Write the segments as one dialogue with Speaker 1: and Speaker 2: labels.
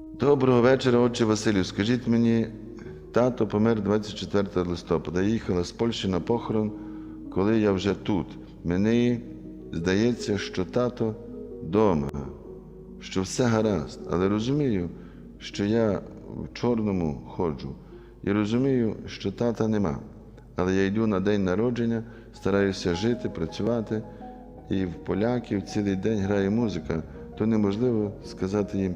Speaker 1: Доброго вечора, отче Василю. Скажіть мені, тато помер 24 листопада. Я їхала з Польщі на похорон, коли я вже тут. Мені здається, що тато вдома, що все гаразд, але розумію, що я в чорному ходжу. І розумію, що тата нема. Але я йду на день народження, стараюся жити, працювати, і в поляків цілий день грає музика, то неможливо сказати їм.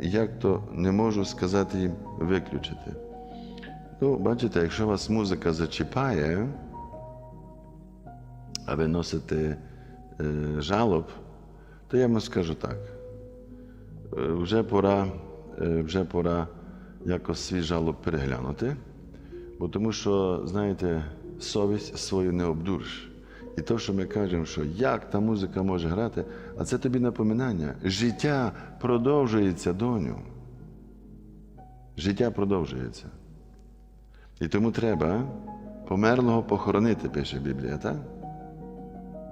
Speaker 1: Як то не можу сказати їм виключити. Ну, бачите, якщо вас музика зачіпає, а ви носите е, жалоб, то я вам скажу так. Е, вже пора, е, вже пора якось свій жалоб переглянути, бо тому що, знаєте, совість свою не обдуриш. І то, що ми кажемо, що як та музика може грати, а це тобі напоминання. Життя продовжується, доню. Життя продовжується. І тому треба померлого похоронити, пише Біблія, так?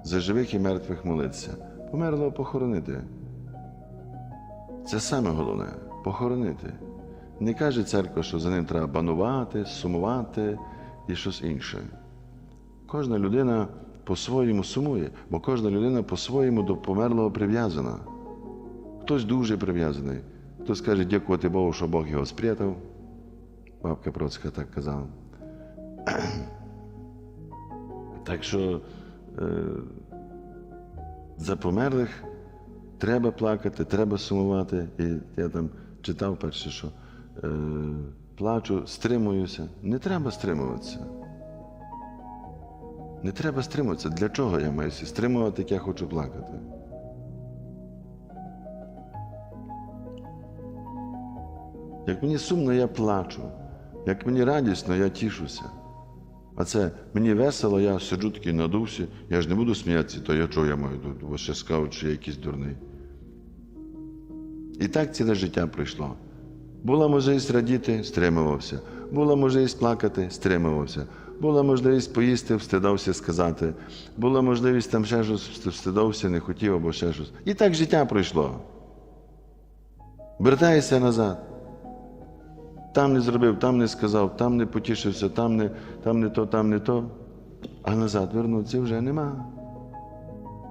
Speaker 1: За живих і мертвих молитися. Померлого похоронити. Це саме головне похоронити. Не каже церква, що за ним треба банувати, сумувати і щось інше. Кожна людина по-своєму сумує, бо кожна людина по-своєму до померлого прив'язана. Хтось дуже прив'язаний, хтось каже, дякувати Богу, що Бог його спрятав. Бабка Процька так казала. Так що е, за померлих треба плакати, треба сумувати. І я там читав перше, що е, плачу, стримуюся. Не треба стримуватися. Не треба стримуватися. Для чого я маю сі стримувати, як я хочу плакати? Як мені сумно, я плачу. Як мені радісно, я тішуся. А це мені весело, я сиджу такий надувся, я ж не буду сміятися, то я чого я маю тут, бо ще скажуть, що я якийсь дурний. І так ціле життя пройшло. Була можливість радіти, стримувався. Була можливість плакати, стримувався. Була можливість поїсти, встидався сказати. Була можливість там ще щось встидався, не хотів або ще щось. І так життя пройшло. Вертайся назад. Там не зробив, там не сказав, там не потішився, там не, там не то, там не то. А назад вернутися вже нема.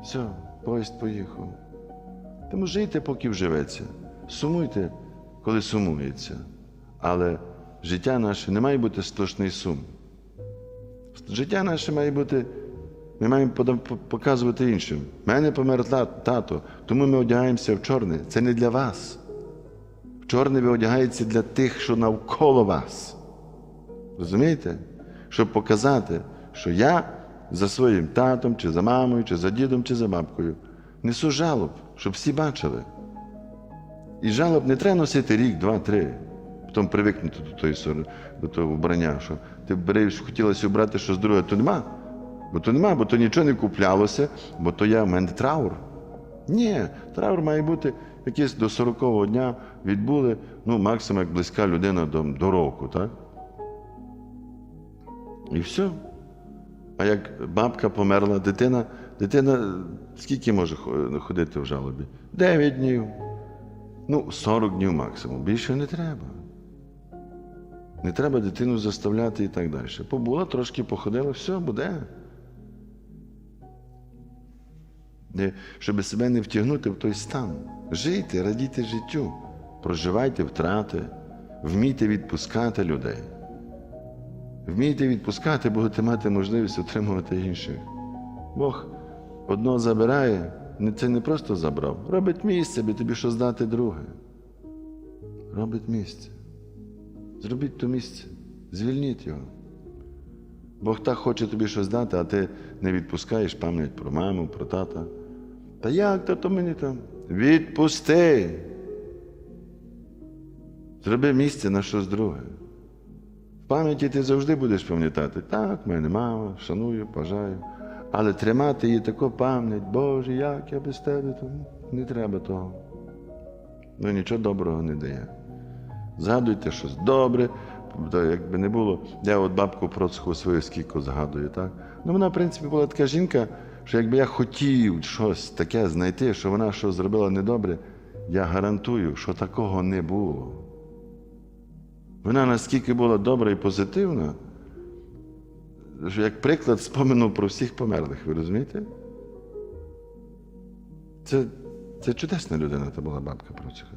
Speaker 1: Все, поїзд поїхав. Тому жийте, поки вживеться. Сумуйте, коли сумується. Але життя наше не має бути сплошний сум. Життя наше має бути, ми маємо показувати іншим. Мене помер тато, тому ми одягаємося в чорне. Це не для вас. В чорне ви одягаєтеся для тих, що навколо вас. Розумієте? Щоб показати, що я за своїм татом, чи за мамою, чи за дідом, чи за бабкою несу жалоб, щоб всі бачили. І жалоб не треба носити рік, два, три. Потім привикнути до тої сор- до того вбрання, що ти береш, хотілося обрати щось друге, то нема. Бо то нема, бо то нічого не куплялося, бо то я в мене траур. Ні, траур має бути якийсь до 40-го дня відбули, ну, максимум як близька людина до, до року, так? І все. А як бабка померла, дитина, дитина скільки може ходити в жалобі? 9 днів. Ну, 40 днів максимум. Більше не треба. Не треба дитину заставляти і так далі. Побула, трошки походила, все, буде. Щоб себе не втягнути в той стан. Жийте, радійте життю, проживайте втрати, вмійте відпускати людей. Вмійте відпускати, будете мати можливість отримувати інших. Бог одного забирає, це не просто забрав. Робить місце, аби тобі щось дати друге. Робить місце. Зробіть то місце, звільніть його. Бог так хоче тобі щось дати, а ти не відпускаєш пам'ять про маму, про тата. Та як то, то мені там? Відпусти. Зроби місце на щось друге. В пам'яті ти завжди будеш пам'ятати, так, в мене мама, шаную, бажаю. Але тримати її таку пам'ять, Боже, як я без тебе, то не треба того. Ну нічого доброго не дає. Згадуйте щось добре. Якби не було, я от бабку Процху свою скільки згадую. так? Ну, Вона, в принципі, була така жінка, що якби я хотів щось таке знайти, що вона щось зробила недобре, я гарантую, що такого не було. Вона наскільки була добра і позитивна, що як приклад споминув про всіх померлих, ви розумієте? Це це чудесна людина, та була бабка Процха.